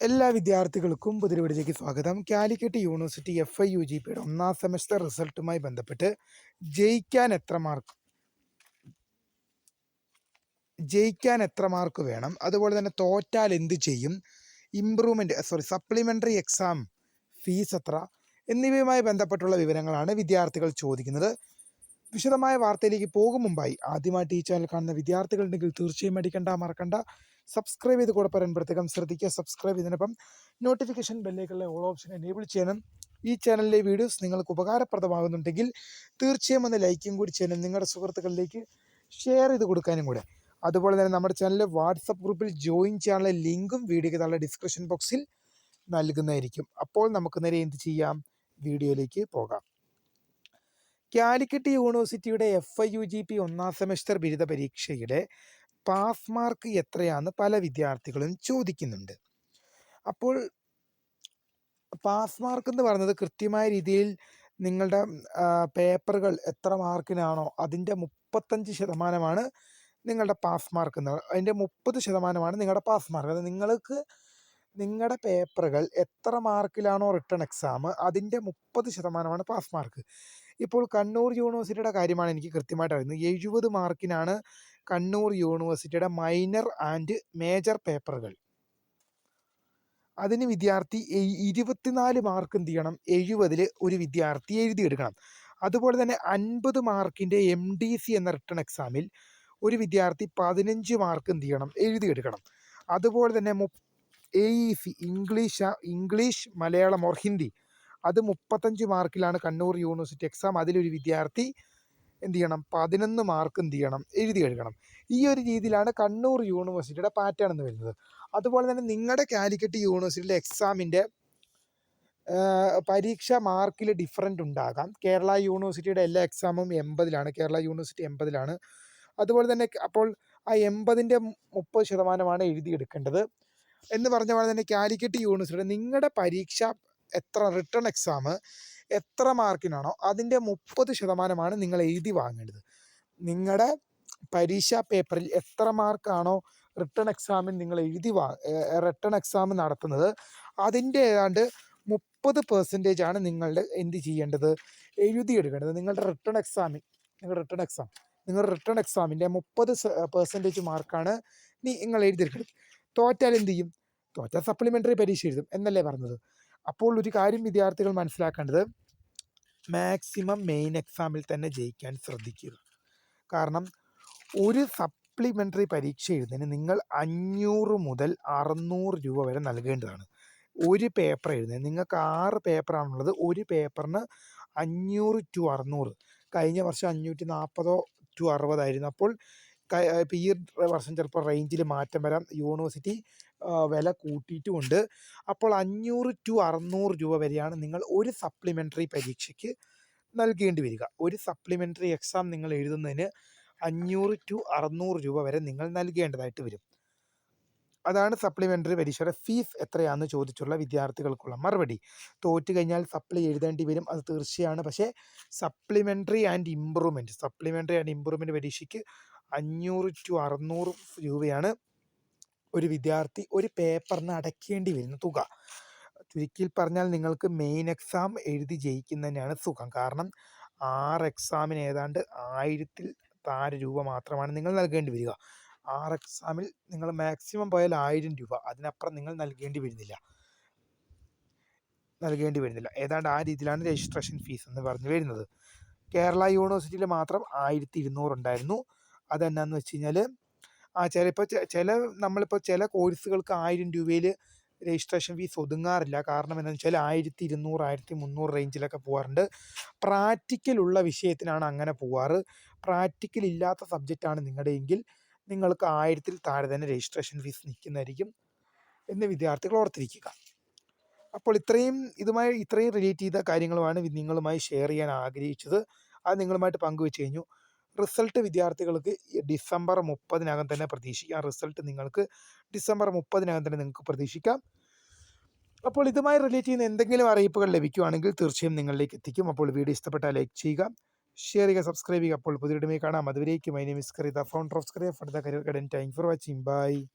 എല്ലാ വിദ്യാർത്ഥികൾക്കും പുതിയ സ്വാഗതം. Calicut university F Y U G പിയുടെ ഒന്നാം സെമസ്റ്റർ റിസൾട്ടുമായി ബന്ധപ്പെട്ട് ജയിക്കാൻ എത്ര മാർക്ക്? ജയിക്കാൻ എത്ര മാർക്ക് വേണം? അതുപോലെ തന്നെ തോറ്റാൽ എന്ത് ചെയ്യും? Improvement sorry supplementary exam fees എത്ര? എന്നിവയുമായി ബന്ധപ്പെട്ടുള്ള വിവരങ്ങളാണ് വിദ്യാർത്ഥികൾ ചോദിക്കുന്നത്. വിശദമായ വാർത്തയിലേക്ക് പോകും മുമ്പായി ആദ്യമായിട്ട് ഈ ചാനൽ കാണുന്ന വിദ്യാർത്ഥികളുണ്ടെങ്കിൽ തീർച്ചയായും അടിക്കണ്ട മറക്കണ്ട. സബ്സ്ക്രൈബ് ചെയ്ത് കൂടെ പറയാൻ പ്രത്യേകം ശ്രദ്ധിക്കുക. സബ്സ്ക്രൈബ് ചെയ്തതിനൊപ്പം നോട്ടിഫിക്കേഷൻ ബെല്ലേക്കുള്ള ഓൾ ഓപ്ഷൻ എനേബിൾ ചെയ്യണം ഈ ചാനലിലെ വീഡിയോസ് നിങ്ങൾക്ക് ഉപകാരപ്രദമാകുന്നുണ്ടെങ്കിൽ തീർച്ചയായും ഒന്ന് ലൈക്കും കൂടി ചെയ്യണം നിങ്ങളുടെ സുഹൃത്തുക്കളിലേക്ക് ഷെയർ ചെയ്ത് കൊടുക്കാനും കൂടെ. അതുപോലെ തന്നെ നമ്മുടെ ചാനലിലെ വാട്സപ്പ് ഗ്രൂപ്പിൽ ജോയിൻ ചെയ്യാനുള്ള ലിങ്കും വീഡിയോയ്ക്ക് താഴെ ഡിസ്ക്രിപ്ഷൻ ബോക്സിൽ നൽകുന്നതായിരിക്കും. അപ്പോൾ നമുക്ക് നേരെ എന്ത് ചെയ്യാം? വീഡിയോയിലേക്ക് പോകാം. കാലിക്കറ്റ് യൂണിവേഴ്സിറ്റിയുടെ F Y U G P ഒന്നാം സെമസ്റ്റർ ബിരുദ പരീക്ഷയുടെ പാസ് മാർക്ക് എത്രയാണെന്ന് പല വിദ്യാർത്ഥികളും ചോദിക്കുന്നുണ്ട്. അപ്പോൾ പാസ് മാർക്ക് എന്ന് പറയുന്നത് കൃത്യമായ രീതിയിൽ നിങ്ങളുടെ പേപ്പറുകൾ എത്ര മാർക്കിനാണോ അതിന്റെ മുപ്പത്തഞ്ച് ശതമാനമാണ് നിങ്ങളുടെ പാസ് മാർക്ക് എന്ന് അതിന്റെ മുപ്പത് ശതമാനമാണ് നിങ്ങളുടെ പാസ് മാർക്ക്. അത് നിങ്ങൾക്ക് നിങ്ങളുടെ പേപ്പറുകൾ എത്ര മാർക്കിലാണോ റിട്ടേൺ എക്സാം അതിന്റെ മുപ്പത് ശതമാനമാണ് പാസ് മാർക്ക്. ഇപ്പോൾ കണ്ണൂർ യൂണിവേഴ്സിറ്റിയുടെ കാര്യമാണ് എനിക്ക് കൃത്യമായിട്ട് അറിയുന്നത്. എഴുപത് മാർക്കിനാണ് കണ്ണൂർ യൂണിവേഴ്സിറ്റിയുടെ മൈനർ ആൻഡ് മേജർ പേപ്പറുകൾ അതിന് വിദ്യാർത്ഥി ഇരുപത്തിനാല് മാർക്ക് എന്ത് ചെയ്യണം? എഴുപതിൽ ഒരു വിദ്യാർത്ഥി എഴുതിയെടുക്കണം. അതുപോലെ തന്നെ അൻപത് മാർക്കിന്റെ എം ഡി സി എന്ന റിട്ടേൺ എക്സാമിൽ ഒരു വിദ്യാർത്ഥി പതിനഞ്ച് മാർക്ക് എന്ത് ചെയ്യണം? എഴുതിയെടുക്കണം. അതുപോലെ തന്നെ A E C English English Malayalam or Hindi അത് മുപ്പത്തഞ്ച് മാർക്കിലാണ് കണ്ണൂർ യൂണിവേഴ്സിറ്റി എക്സാം. അതിലൊരു വിദ്യാർത്ഥി എന്ത് ചെയ്യണം? പതിനൊന്ന് മാർക്ക് എന്ത് ചെയ്യണം? എഴുതി എഴുതണം. ഈ ഒരു രീതിയിലാണ് കണ്ണൂർ യൂണിവേഴ്സിറ്റിയുടെ പാറ്റേൺ എന്ന് വരുന്നത്. അതുപോലെ തന്നെ നിങ്ങളുടെ കാലിക്കറ്റ് യൂണിവേഴ്സിറ്റിയിലെ എക്സാമിന്റെ പരീക്ഷ മാർക്കിൽ ഡിഫറന്റ് ഉണ്ടാകാം. കേരള യൂണിവേഴ്സിറ്റിയുടെ എല്ലാ എക്സാമും എൺപതിലാണ്. കേരള യൂണിവേഴ്സിറ്റി എൺപതിലാണ്. അതുപോലെ തന്നെ അപ്പോൾ ആ എൺപതിന്റെ മുപ്പത് ശതമാനമാണ് എഴുതിയെടുക്കേണ്ടത് എന്ന് പറഞ്ഞ പോലെ തന്നെ കാലിക്കറ്റ് യൂണിവേഴ്സിറ്റിയുടെ നിങ്ങളുടെ പരീക്ഷ എത്ര റിട്ടേൺ എക്സാം എത്ര മാർക്കിനാണോ അതിന്റെ മുപ്പത് ശതമാനമാണ് നിങ്ങൾ എഴുതി വാങ്ങേണ്ടത്. നിങ്ങളുടെ പരീക്ഷാ പേപ്പറിൽ എത്ര മാർക്കാണോ റിട്ടേൺ എക്സാമിൽ നിങ്ങൾ എഴുതി വാ റിട്ടേൺ എക്സാം നടത്തുന്നത് അതിന്റെ ഏതാണ്ട് മുപ്പത് പെർസെന്റേജ് ആണ് നിങ്ങളുടെ എന്ത് ചെയ്യേണ്ടത്? എഴുതിയെടുക്കേണ്ടത്. നിങ്ങളുടെ റിട്ടേൺ എക്സാമിൽ നിങ്ങളുടെ റിട്ടേൺ എക്സാം നിങ്ങളുടെ റിട്ടേൺ എക്സാമിന്റെ മുപ്പത് പെർസെന്റേജ് മാർക്കാണ് നിങ്ങൾ എഴുതിയെടുക്കുന്നത് തോറ്റാൽ എന്ത് ചെയ്യും? തോറ്റാൽ സപ്ലിമെന്ററി പരീക്ഷ എഴുതും എന്നല്ലേ പറഞ്ഞത്? അപ്പോൾ ഒരു കാര്യം വിദ്യാർത്ഥികൾ മനസ്സിലാക്കേണ്ടത്. മാക്സിമം മെയിൻ എക്സാമിൽ തന്നെ ജയിക്കാൻ ശ്രദ്ധിക്കുക. കാരണം ഒരു സപ്ലിമെന്ററി പരീക്ഷ എഴുതുന്നതിന് നിങ്ങൾ അഞ്ഞൂറ് മുതൽ അറുന്നൂറ് രൂപ വരെ നൽകേണ്ടതാണ്. ഒരു പേപ്പർ എഴുതുന്നത് നിങ്ങൾക്ക് ആറ് പേപ്പറാണുള്ളത് ഒരു പേപ്പറിന് അഞ്ഞൂറ് ടു അറുന്നൂറ്. കഴിഞ്ഞ വർഷം അഞ്ഞൂറ്റി നാൽപ്പതോ ടു അറുപതായിരുന്നു. അപ്പോൾ ഇപ്പോൾ ഈ വർഷം ചിലപ്പോൾ റേഞ്ചിൽ മാറ്റം വരാം. യൂണിവേഴ്സിറ്റി വില കൂട്ടിയിട്ടുമുണ്ട്. അപ്പോൾ അഞ്ഞൂറ് ടു അറുന്നൂറ് രൂപ വരെയാണ് നിങ്ങൾ ഒരു സപ്ലിമെന്ററി പരീക്ഷയ്ക്ക് നൽകേണ്ടി വരിക. ഒരു സപ്ലിമെന്ററി എക്സാം നിങ്ങൾ എഴുതുന്നതിന് അഞ്ഞൂറ് ടു അറുന്നൂറ് രൂപ വരെ നിങ്ങൾ നൽകേണ്ടതായിട്ട് വരും. അതാണ് സപ്ലിമെന്ററി പരീക്ഷയുടെ ഫീസ് എത്രയാണെന്ന് ചോദിച്ചുള്ള വിദ്യാർത്ഥികൾക്കുള്ള മറുപടി. തോറ്റു കഴിഞ്ഞാൽ സപ്ലി എഴുതേണ്ടി വരും അത് തീർച്ചയാണ്. പക്ഷേ supplementary and improvement supplementary and improvement പരീക്ഷയ്ക്ക് അഞ്ഞൂറ് ടു അറുന്നൂറ് രൂപയാണ് ഒരു വിദ്യാർത്ഥി ഒരു പേപ്പറിന് അടയ്ക്കേണ്ടി വരുന്ന തുക. ചുരുക്കിയിൽ പറഞ്ഞാൽ നിങ്ങൾക്ക് മെയിൻ എക്സാം എഴുതി ജയിക്കുന്നതന്നെയാണ് സുഖം. കാരണം ആറ് എക്സാമിന് ഏതാണ്ട് ആയിരത്തിൽ താര രൂപ മാത്രമാണ് നിങ്ങൾ നൽകേണ്ടി വരിക. ആറ് എക്സാമിൽ നിങ്ങൾ മാക്സിമം പോയാൽ ആയിരം രൂപ. അതിനപ്പുറം നിങ്ങൾ നൽകേണ്ടി വരുന്നില്ല. നൽകേണ്ടി വരുന്നില്ല. ഏതാണ്ട് ആ രീതിയിലാണ് രജിസ്ട്രേഷൻ ഫീസ് എന്ന് പറഞ്ഞു വരുന്നത്. കേരള യൂണിവേഴ്സിറ്റിയിൽ മാത്രം ആയിരത്തി ഇരുന്നൂറ് ഉണ്ടായിരുന്നു. അതെന്നാന്ന് വെച്ച് കഴിഞ്ഞാൽ ആ ചിലപ്പോൾ ചില നമ്മളിപ്പോൾ ചില കോഴ്സുകൾക്ക് ആയിരം രൂപയിൽ രജിസ്ട്രേഷൻ ഫീസ് ഒതുങ്ങാറില്ല. കാരണം എന്താണെന്ന് വെച്ചാൽ ആയിരത്തി ഇരുന്നൂറ് ആയിരത്തി മുന്നൂറ് റേഞ്ചിലൊക്കെ പോകാറുണ്ട് പ്രാക്ടിക്കലുള്ള വിഷയത്തിനാണ് അങ്ങനെ പോവാറ്. പ്രാക്ടിക്കൽ ഇല്ലാത്ത സബ്ജക്റ്റാണ് നിങ്ങളുടെ എങ്കിൽ നിങ്ങൾക്ക് ആയിരത്തിൽ താഴെ തന്നെ രജിസ്ട്രേഷൻ ഫീസ് നിൽക്കുന്നതായിരിക്കും എന്ന് വിദ്യാർത്ഥികൾ ഓർത്തിരിക്കുക. അപ്പോൾ ഇത്രയും ഇതുമായി ഇത്രയും റിലേറ്റ് ചെയ്ത കാര്യങ്ങളുമാണ് നിങ്ങളുമായി ഷെയർ ചെയ്യാൻ ആഗ്രഹിച്ചത്. അത് നിങ്ങളുമായിട്ട് പങ്കുവെച്ച് കഴിഞ്ഞു. റിസൾട്ട് വിദ്യാർത്ഥികൾക്ക് ഡിസംബർ മുപ്പതിനകം തന്നെ പ്രതീക്ഷിക്കാം. റിസൾട്ട് നിങ്ങൾക്ക് ഡിസംബർ മുപ്പതിനകം തന്നെ നിങ്ങൾക്ക് പ്രതീക്ഷിക്കാം. അപ്പോൾ ഇതുമായി റിലേറ്റ് ചെയ്യുന്ന എന്തെങ്കിലും അറിയിപ്പുകൾ ലഭിക്കുകയാണെങ്കിൽ തീർച്ചയായും നിങ്ങളിലേക്ക് എത്തിക്കും. അപ്പോൾ വീഡിയോ ഇഷ്ടപ്പെട്ടാൽ ലൈക്ക് ചെയ്യുക ഷെയർ ചെയ്യുക സബ്സ്ക്രൈബ് ചെയ്യുക. അപ്പോൾ പുതിയ കാണാം. അതുവരേക്കും. My name is Karitha founder of for the career guidance thank for watching bye